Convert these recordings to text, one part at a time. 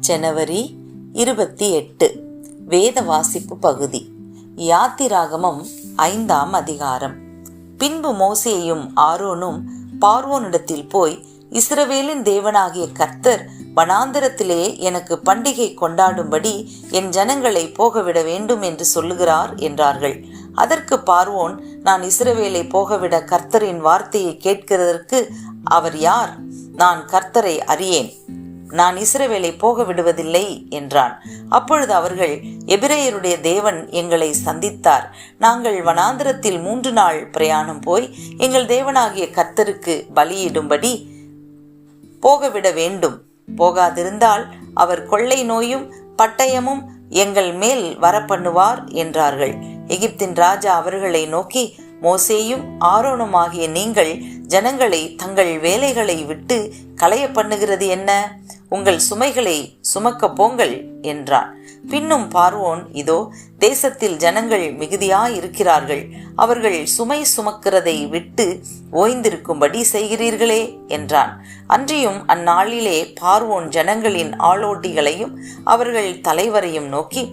ஜனவரி இருபத்தி எட்டு வேத வாசிப்பு பகுதி. யாத்திராகமம் ஐந்தாம் அதிகாரம். பின்பு மோசேயும் ஆரோனும் பார்வோனிடத்தில் போய் இஸ்ரவேலின் தேவனாகிய கர்த்தர் வனாந்திரத்திலே எனக்கு பண்டிகை கொண்டாடும்படி என் ஜனங்களை போகவிட வேண்டும் என்று சொல்லுகிறார் என்றார்கள். அதற்கு பார்வோன் நான் இஸ்ரவேலை போகவிட கர்த்தரின் வார்த்தையை கேட்கிறதற்கு அவர் யார்? நான் கர்த்தரை அறியேன். நான் இஸ்ரவேலை போக விடுவதில்லை என்றான். அப்பொழுது அவர்கள் எபிரேயருடைய தேவன் எங்களை சந்தித்தார். நாங்கள் வனாந்திரத்தில் மூன்று நாள் பிரயாணம் போய் எங்கள் தேவனாகிய கர்த்தருக்கு பலியிடும்படி போகவிட வேண்டும். போகாதிருந்தால் அவர் கொள்ளை நோயும் பட்டயமும் எங்கள் மேல் வரப்பண்ணுவார் என்றார்கள். எகிப்தின் ராஜா அவர்களை நோக்கி மோசேயும் ஆரோனுமாகிய நீங்கள் ஜனங்களை தங்கள் வேலைகளை விட்டு களைய பண்ணுகிறது என்ன? உங்கள் சுமைகளை சுமக்க போங்கள் என்றான். பின்னும் பார்வோன் இதோ தேசத்தில் ஜனங்கள் மிகுதியாய் இருக்கிறார்கள் அவர்கள் சுமை சுமக்கிறதை விட்டு ஓய்ந்திருக்கும்படி செய்கிறீர்களே என்றான். அன்றியும் அந்நாளிலே பார்வோன் ஜனங்களின் ஆளோட்டிகளையும் அவர்கள் தலைவரையும் நோக்கி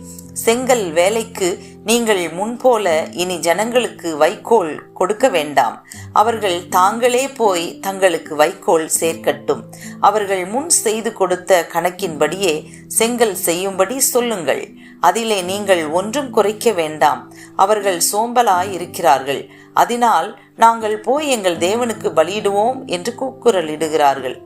செங்கல் வேலைக்கு நீங்கள் முன்போல இனி ஜனங்களுக்கு வைக்கோல் கொடுக்க வேண்டாம். அவர்கள் தாங்கள் போய் தங்களுக்கு வைக்கோல் சேர்க்கட்டும். அவர்கள் முன் செய்து கொடுத்த கணக்கின்படியே செங்கல் செய்யும்படி சொல்லுங்கள். அதிலே நீங்கள் ஒன்றும் குறைக்க வேண்டாம். அவர்கள் சோம்பலாய் இருக்கிறார்கள் அதனால் நாங்கள் போய் எங்கள் தேவனுக்கு பலியிடுவோம் என்று கூக்குரலிடுகிறார்கள்.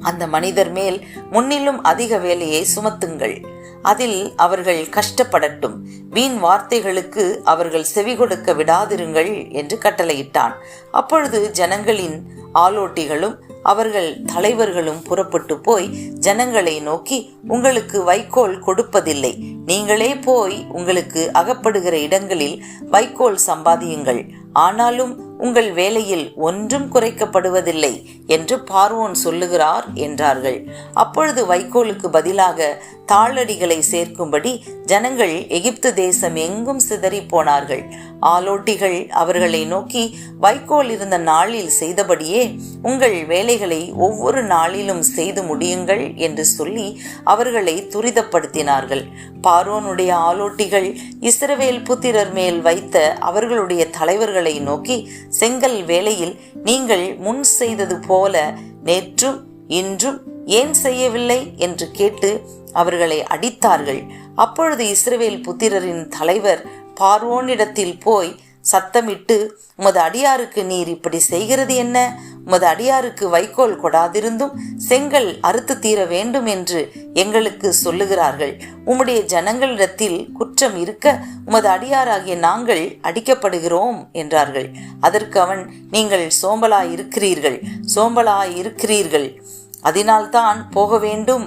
அந்த மனிதர் மேல் முன்னிலும் அதிக வேலையை சுமத்துங்கள். அதில் அவர்கள் கஷ்டப்படட்டும். வீண் வார்த்தைகளுக்கு அவர்கள் செவி கொடுக்க விடாதிருங்கள் என்று கட்டளையிட்டான். அப்பொழுது ஜனங்களின் ஆலோட்டிகளும் அவர்கள் தலைவர்களும் புறப்பட்டு போய் ஜனங்களை நோக்கி உங்களுக்கு வைக்கோல் கொடுப்பதில்லை. நீங்களே போய் உங்களுக்கு அகப்படுகிற இடங்களில் வைக்கோல் சம்பாதியுங்கள். ஆனாலும் உங்கள் வேலையில் ஒன்றும் குறைக்கப்படுவதில்லை என்று பார்வோன் சொல்லுகிறார் என்றார்கள். அப்பொழுது வைக்கோலுக்கு பதிலாக தாளடிகளை சேர்க்கும்படி ஜனங்கள் எகிப்து தேசம் எங்கும் சிதறி போனார்கள். ஆலோட்டிகள் அவர்களை நோக்கி வைக்கோல் இருந்த நாளில் செய்தபடியே உங்கள் வேலைகளை ஒவ்வொரு நாளிலும் செய்து முடியுங்கள் என்று சொல்லி அவர்களை துரிதப்படுத்தினார்கள். பார்வோனுடைய ஆலோட்டிகள் இஸ்ரவேல் புத்திரர் மேல் வைத்த அவர்களுடைய தலைவர்களை நோக்கி செங்கல் வேளையில் நீங்கள் முன் செய்தது போல நேற்றும் இன்றும் ஏன் செய்யவில்லை? என்று கேட்டு அவர்களை அடித்தார்கள். அப்பொழுது இஸ்ரவேல் புத்திரரின் தலைவர் பார்வோனிடத்தில் போய் சத்தமிட்டு உமது அடியாருக்கு நீர் இப்படி செய்கிறது என்ன? உமது அடியாருக்கு வைக்கோல் கொடாதிருந்தும் செங்கல் அறுத்து தீர வேண்டும் என்று எங்களுக்கு சொல்லுகிறார்கள். உம்முடைய ஜனங்களிடத்தில் குற்றம் இருக்க உமது அடியாராகிய நாங்கள் அடிக்கப்படுகிறோம் என்றார்கள். அதற்கு அவன் நீங்கள் சோம்பலாய் இருக்கிறீர்கள் சோம்பலாய் இருக்கிறீர்கள் அதனால்தான் போக வேண்டும்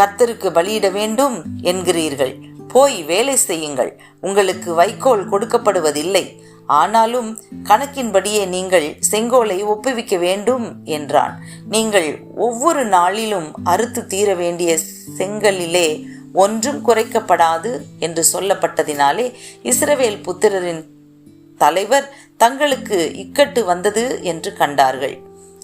கர்த்தருக்கு பலியிட வேண்டும் என்கிறீர்கள். போய் வேலை செய்யுங்கள். உங்களுக்கு வைக்கோல் கொடுக்கப்படுவதில்லை. ஆனாலும் கணக்கின்படியே நீங்கள் செங்கோலை ஒப்புவிக்க வேண்டும் என்றான். நீங்கள் ஒவ்வொரு நாளிலும் அறுத்து தீர வேண்டிய செங்கலிலே ஒன்றும் குறைக்கப்படாது என்று சொல்லப்பட்டதினாலே இஸ்ரவேல் புத்திரரின் தலைவர் தங்களுக்கு இக்கட்டு வந்தது என்று கண்டார்கள்.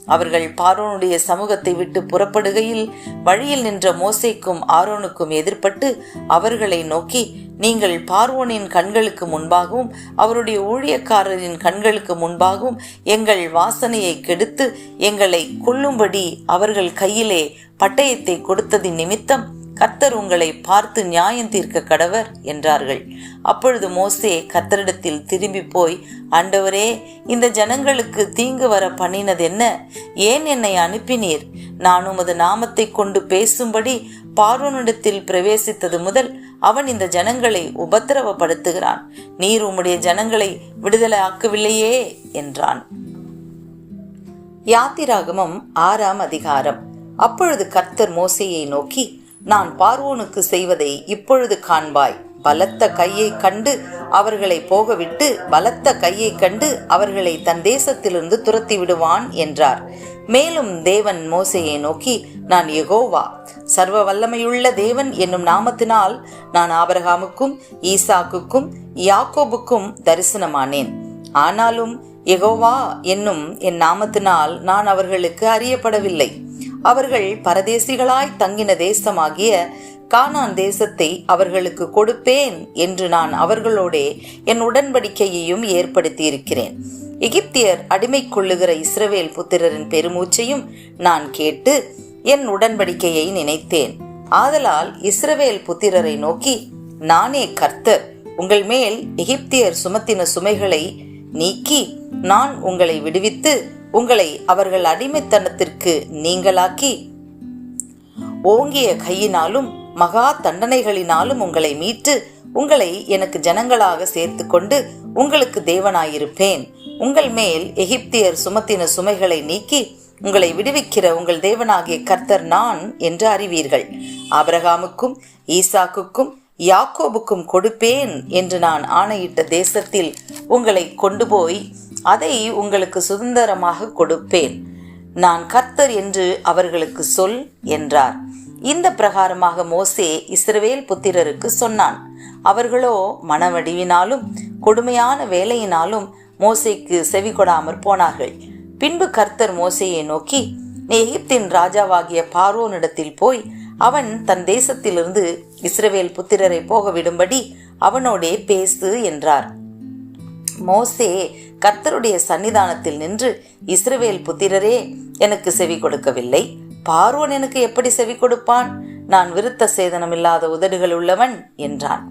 அவர்கள் பார்வோனுடைய சமூகத்தை விட்டு புறப்படுகையில் வழியில் நின்ற மோசைக்கும் ஆரோனுக்கும் எதிர்ப்பட்டு அவர்களை நோக்கி நீங்கள் பார்வோனின் கண்களுக்கு முன்பாகவும் அவருடைய ஊழியக்காரரின் கண்களுக்கு முன்பாகவும் எங்கள் வாசனையை கெடுத்து எங்களை கொல்லும்படி அவர்கள் கையிலே பட்டயத்தை கொடுத்ததின் நிமித்தம் கத்தர் உங்களை பார்த்து நியாயம் தீர்க்க கடவர் என்றார்கள். அப்பொழுது மோசே கத்தரிடத்தில் திரும்பி போய் ஆண்டவரே இந்த ஜனங்களுக்கு தீங்கு வர பண்ணினது என்ன? ஏன் என்னை அனுப்பினீர்? நான் உமது நாமத்தை கொண்டு பேசும்படி பார்வனிடத்தில் பிரவேசித்தது முதல் அவன் இந்த ஜனங்களை உபத்திரவப்படுத்துகிறான். நீர் உம்முடைய ஜனங்களை விடுதலை ஆக்கவில்லையே என்றான். யாத்திராகமம் ஆறாம் அதிகாரம். அப்பொழுது கர்த்தர் மோசையை நோக்கி நான் பார்வோனுக்கு செய்வதை இப்பொழுது காண்பாய். பலத்த கையை கண்டு அவர்களை போகவிட்டு பலத்த கையை கண்டு அவர்களை தன் தேசத்திலிருந்து துரத்தி விடுவான் என்றார். மேலும் தேவன் மோசையை நோக்கி நான் எகோவா சர்வ வல்லமையுள்ள தேவன் என்னும் நாமத்தினால் நான் ஆபரகாமுக்கும் ஈசாக்குக்கும் யாக்கோபுக்கும் தரிசனமானேன். ஆனாலும் எகோவா என்னும் என் நாமத்தினால் நான் அவர்களுக்கு அறியப்படவில்லை. அவர்கள் பரதேசிகளாய் தங்கின தேசமாகிய கானான் தேசத்தை அவர்களுக்கு கொடுப்பேன் என்று நான் அவர்களோடே என் உடன்படிக்கையையும் ஏற்படுத்தி இருக்கிறேன் எகிப்தியர் அடிமை கொள்ளுகிற இஸ்ரவேல் புத்திரரின் பெருமூச்சையும் நான் கேட்டு என் உடன்படிக்கையை நினைத்தேன். ஆதலால் இஸ்ரவேல் புத்திரரை நோக்கி நானே கர்த்தர் உங்கள் மேல் எகிப்தியர் சுமத்தின சுமைகளை நீக்கி நான் உங்களை விடுவித்து உங்களை அவர்கள் அடிமைத்தனத்திற்கு நீங்களாக்கி ஓங்கிய கையினாலும் மகா தண்டனைகளினாலும் உங்களை மீட்டு உங்களை எனக்கு ஜனங்களாக சேர்த்து கொண்டு உங்களுக்கு தேவனாயிருப்பேன். உங்கள் மேல் எகிப்தியர் சுமத்தின சுமைகளை நீக்கி உங்களை விடுவிக்கிற உங்கள் தேவனாகிய கர்த்தர் நான் என்று அறிவீர்கள். ஆபிரகாமுக்கும் ஈசாக்குக்கும் யாக்கோபுக்கும் கொடுப்பேன் என்று நான் ஆணையிட்ட தேசத்தில் உங்களை கொண்டு போய் அதை உங்களுக்கு சுதந்திரமாக கொடுப்பேன். நான் கர்த்தர் என்று அவர்களுக்கு சொல் என்றார். இந்த பிரகாரமாக மோசே இஸ்ரவேல் புத்திரருக்கு சொன்னான். அவர்களோ மனவடிவினாலும் கொடுமையான வேலையினாலும் மோசைக்கு செவி கொடாமற் போனார்கள். பின்பு கர்த்தர் மோசையை நோக்கி நீ எகிப்தின் ராஜாவாகிய பார்வோனிடத்தில் போய் அவன் தன் தேசத்திலிருந்து இஸ்ரவேல் புத்திரரை போக விடும்படி அவனோடே பேசு என்றார். மோசே கர்த்தருடைய சன்னிதானத்தில் நின்று இஸ்ரவேல் புத்திரரே எனக்கு செவி கொடுக்கவில்லை. பார்வோன் எனக்கு எப்படி செவி கொடுப்பான்? நான் விருத்த சேதனம் இல்லாத உதடுகள் உள்ளவன் என்றான்.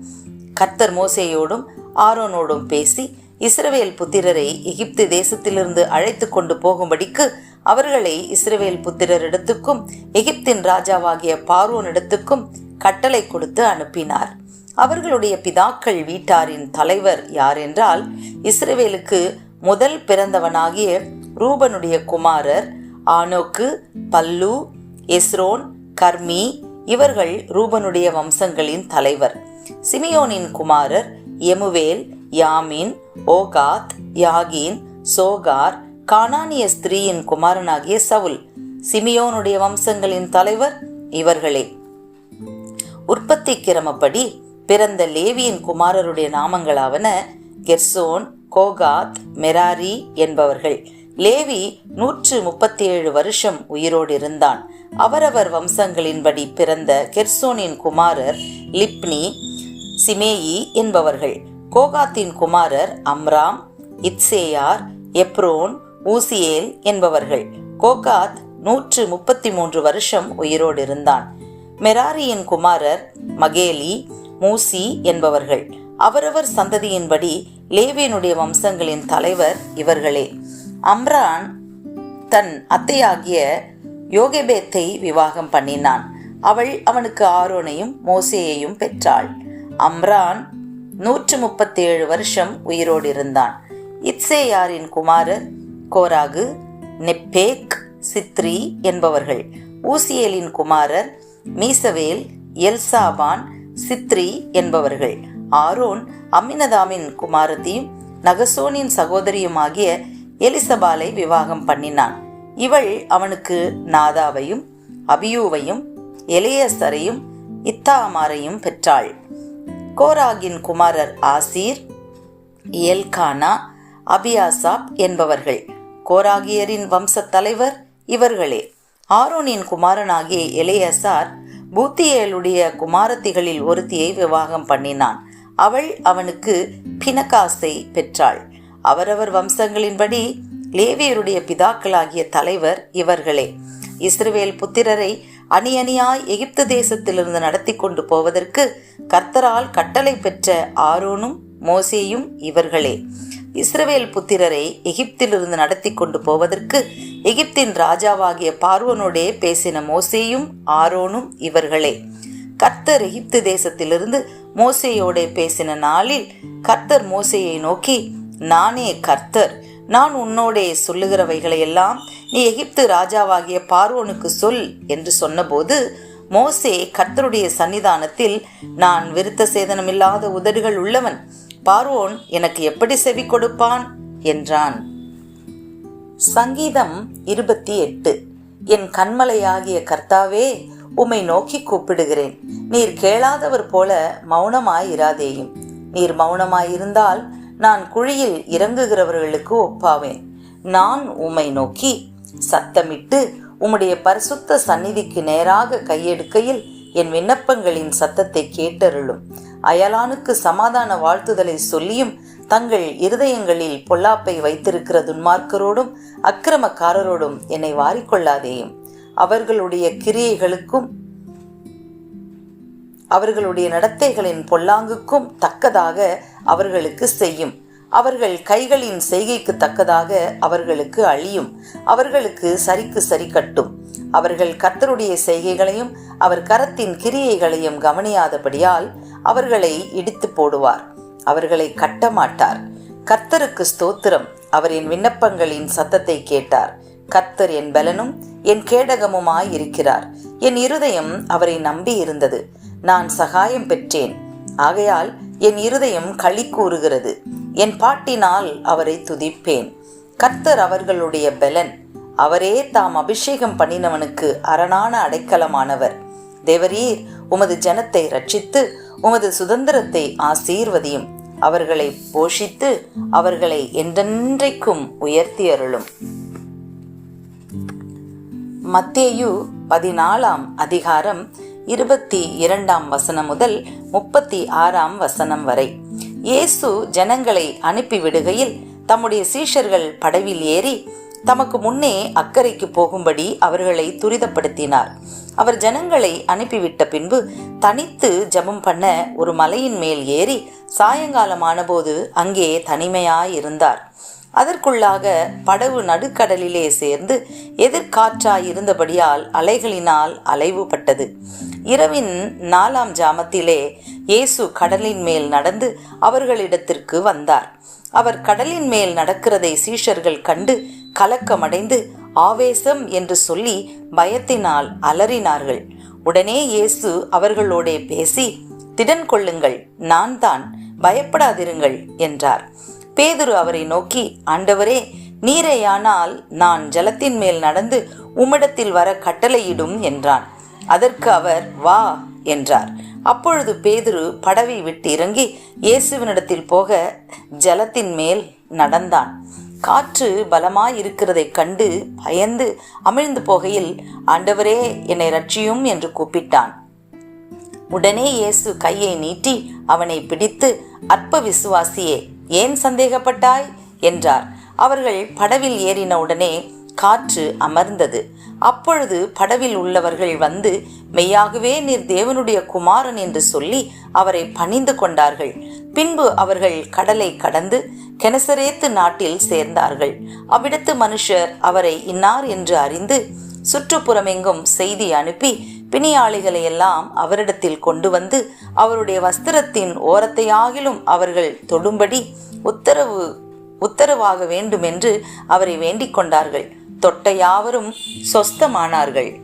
கர்த்தர் மோசேயோடும் ஆரோனோடும் பேசி இஸ்ரவேல் புத்திரரை எகிப்து தேசத்திலிருந்து அழைத்து கொண்டு போகும்படிக்கு அவர்களை இஸ்ரவேல் புத்திரரிடத்துக்கும் எகிப்தின் ராஜாவாகிய பார்வோனிடத்துக்கும் கட்டளை கொடுத்து அனுப்பினார். அவர்களுடைய பிதாக்கள் வீட்டாரின் தலைவர் யார் என்றால் இஸ்ரவேலுக்கு முதல் பிறந்தவனாகிய ரூபனுடைய குமாரர் ஆனோக்கு பல்லு எஸ்ரோன் கர்மி இவர்கள் ரூபனுடைய வம்சங்களின் தலைவர். சிமியோனின் குமாரர் எமுவேல் யாமின் ஓகாத் யாகின் சோகார் கானானிய ஸ்திரீயின் குமாரனாகிய சவுல். சிமியோனுடைய வம்சங்களின் தலைவர் இவர்களே. உற்பத்தி கிரமப்படி பிறந்த லேவியின் குமாரருடைய நாமங்களாவன கெர்சோன் கோகாத் மெராரி என்பவர்கள். லேவி நூற்று முப்பத்தி ஏழு வருஷம் உயிரோடு இருந்தான் அவரவர் வம்சங்களின்படி பிறந்த கெர்சோனின் குமாரர் லிப்னி சிமேயி என்பவர்கள். கோகாத்தின் குமாரர் அம்ராம் இத்சேயார் எப்ரோன் ஊசியேல் என்பவர்கள். கோகாத் நூற்று முப்பத்தி மூன்று வருஷம் உயிரோடு இருந்தான் மெராரியின் குமாரர் மகேலி மூசி என்பவர்கள். அவரவர் சந்ததியின்படி லேவியனுடைய வம்சங்களின் தலைவர் இவர்களே. அம்ரான் தன் அத்தையாகிய யோகேபேத்தை விவாகம் பண்ணினான். அவள் அவனுக்கு ஆரோனையும் மோசேயையும் பெற்றாள். அம்ரான் நூற்று முப்பத்தேழு வருஷம் உயிரோடு இருந்தான். இத்சேயாரின் குமாரர் கோராகு நெப்பேக் சித்ரி என்பவர்கள். ஊசியேலின் குமாரர் மீசவேல் எல்சாபான் சித்ரி என்பவர்கள். ஆரோன் அம்மினதாமின் குமாரத்தையும் நகசோனின் சகோதரியுமாகிய எலிசபாலை விவாகம் பண்ணினான். இவள் அவனுக்கு நாதாவையும் அபியூவையும் எலியசரையும் இத்தாமாரையும் பெற்றாள். கோராகின் குமாரர் ஆசீர் எல்கானா அபியாசாப் என்பவர்கள். கோராகியரின் வம்சத் தலைவர் இவர்களே. ஆரோனின் குமாரனாகிய எலேயசார் பூத்தியேலுடைய குமாரத்திகளில் ஒருத்தியை விவாகம் பண்ணினான். அவள் அவனுக்கு பினகாசை பெற்றாள். அவரவர் வம்சங்களின்படி லேவியருடைய பிதாக்களாகிய தலைவர் இவர்களே. இஸ்ரவேல் புத்திரரை அணி அணியாய் எகிப்து தேசத்திலிருந்து நடத்தி கொண்டு போவதற்கு கர்த்தரால் கட்டளை பெற்ற ஆரோனும் மோசேயும் இவர்களே. இஸ்ரவேல் புத்திரரை எகிப்திலிருந்து நடத்தி கொண்டு போவதற்கு எகிப்தின் ராஜாவாகிய பார்வனோடே பேசின மோசேயும் ஆரோனும் இவர்களே. கர்த்தர் எகிப்து தேசத்திலிருந்து மோசையோட பேசின நாளில் கர்த்தர் மோசையை நோக்கி நானே கர்த்தர். நான் உன்னோடே சொல்லுகிறவைகளை எல்லாம் நீ எகிப்து ராஜாவாகிய பார்வோனுக்கு சொல் என்று சொன்னபோது மோசே கர்த்தருடைய சன்னிதானத்தில் நான் விருத்த சேதனமில்லாத உதடுகள் உள்ளவன். பார்வோன் எனக்கு எப்படி செவி கொடுப்பான்? என்றான். சங்கீதம் இருபத்தி எட்டு. என் கண்மலையாகிய கர்த்தாவே உம்மை நோக்கி கூப்பிடுகிறேன். நீர் கேளாதவர் போல மௌனமாயிராதேயும். நீர் மௌனமாயிருந்தால் நான் குழியில் இறங்குகிறவர்களுக்கு ஒப்பாவேன். நான் உம்மை நோக்கி சத்தமிட்டு உம்முடைய பரிசுத்த சந்நிதிக்கு நேராக கையெடுக்கையில் என் விண்ணப்பங்களின் சத்தத்தை கேட்டருளும். அயலானுக்கு சமாதான வாழ்த்துதலை சொல்லியும் தங்கள் இருதயங்களில் பொல்லாப்பை வைத்திருக்கிற துன்மார்க்கரோடும் அக்கிரமக்காரரோடும் என்னை வாரிக்கொள்ளாதேயும். அவர்களுடைய கிரியைகளுக்கும் அவர்களுடைய நடத்தைகளின் பொல்லாங்குக்கும் தக்கதாக அவர்களுக்கு செய்யும். அவர்கள் கைகளின் செய்கைக்கு தக்கதாக அவர்களுக்கு அழியும். அவர்களுக்கு சரிக்கு சரி கட்டும். அவர்கள் கர்த்தருடைய செய்கைகளையும் அவர் கரத்தின் கிரியைகளையும் கவனியாதபடியால் அவர்களை இடித்து போடுவார். அவர்களை கட்ட மாட்டார் கர்த்தருக்கு ஸ்தோத்திரம். அவரின் விண்ணப்பங்களின் சத்தத்தை கேட்டார். கர்த்தர் என் பலனும் என் கேடகமுமாய் இருக்கிறார். என் இருதயம் அவரை நம்பி இருந்தது. நான் சகாயம் பெற்றேன். ஆகையால் என் இருதயம் களி கூறுகிறது. என் பாட்டினால் அவரை துதிப்பேன். கர்த்தர் அவர்களுடைய பெலன். அவரே தாம் அபிஷேகம் பண்ணினவனுக்கு அரணான அடைக்கலமானவர். தேவரீர் உமது ஜனத்தை ரட்சித்து உமது சுதந்திரத்தை ஆசீர்வதியும். அவர்களை போஷித்து அவர்களை என்றென்றைக்கும் உயர்த்தி அருளும் மத்தேயு பதினாலாம் அதிகாரம் இருபத்தி இரண்டாம் வசனம் முதல் முப்பத்தி ஆறாம் வசனம் வரை. இயேசு ஜனங்களை அனுப்பிவிடுகையில் தம்முடைய சீஷர்கள் படவில் ஏறி தமக்கு முன்னே அக்கறைக்கு போகும்படி அவர்களை துரிதப்படுத்தினார். அவர் ஜனங்களை அனுப்பிவிட்ட பின்பு தனித்து ஜெபம் பண்ண ஒரு மலையின் மேல் ஏறி சாயங்காலமானபோது அங்கே தனிமையாயிருந்தார். அதற்குள்ளாக படகு நடுக்கடலிலே சேர்ந்து எதிர்காற்றாயிருந்தபடியால் அலைகளினால் அலைவுபட்டது. இரவின் நாலாம் ஜாமத்திலே இயேசு கடலின் மேல் நடந்து அவர்களிடத்திற்கு வந்தார். அவர் கடலின் மேல் நடக்கிறதை சீஷர்கள் கண்டு கலக்கமடைந்து ஆவேசம் என்று சொல்லி பயத்தினால் அலறினார்கள். உடனே இயேசு அவர்களோடே பேசி திடன் கொள்ளுங்கள் நான் தான் பயப்படாதிருங்கள் என்றார். பேதுரு அவரை நோக்கி ஆண்டவரே நீரேயானால் நான் ஜலத்தின் மேல் நடந்து உம்மிடத்தில் வர கட்டளையிடும் என்றான். அதற்கு அவர் வா என்றார். அப்பொழுது பேதுரு படவை விட்டு இறங்கி இயேசுவினிடத்தில் போக ஜலத்தின் மேல் நடந்தான். காற்று பலமாயிருக்கிறதைக் கண்டு பயந்து அமிழ்ந்து போகையில் ஆண்டவரே என்னை ரட்சியும் என்று கூப்பிட்டான். உடனே இயேசு கையை நீட்டி அவனை பிடித்து அற்ப விசுவாசியே ஏன் சந்தேகப்பட்டாய்? என்றார். அவர்கள் படவில் ஏறின உடனே காற்று அமர்ந்தது. அப்பொழுது படவில் உள்ளவர்கள் வந்து மெய்யாகவே நீர் தேவனுடைய குமாரன் என்று சொல்லி அவரை பணிந்து கொண்டார்கள். பின்பு அவர்கள் கடலை கடந்து கெனசரேத்து நாட்டில் சேர்ந்தார்கள். அவ்விடத்து மனுஷர் அவரை இன்னார் என்று அறிந்து சுற்றுப்புறமெங்கும் செய்தி அனுப்பி பிணியாளிகளை எல்லாம் அவரிடத்தில் கொண்டு வந்து அவருடைய வஸ்திரத்தின் ஓரத்தையாகிலும் அவர்கள் தொடும்படி உத்தரவு உத்தரவாக வேண்டும் என்று அவரை வேண்டிக் கொண்டார்கள். தொட்ட யாவரும் சொஸ்தமானார்கள்.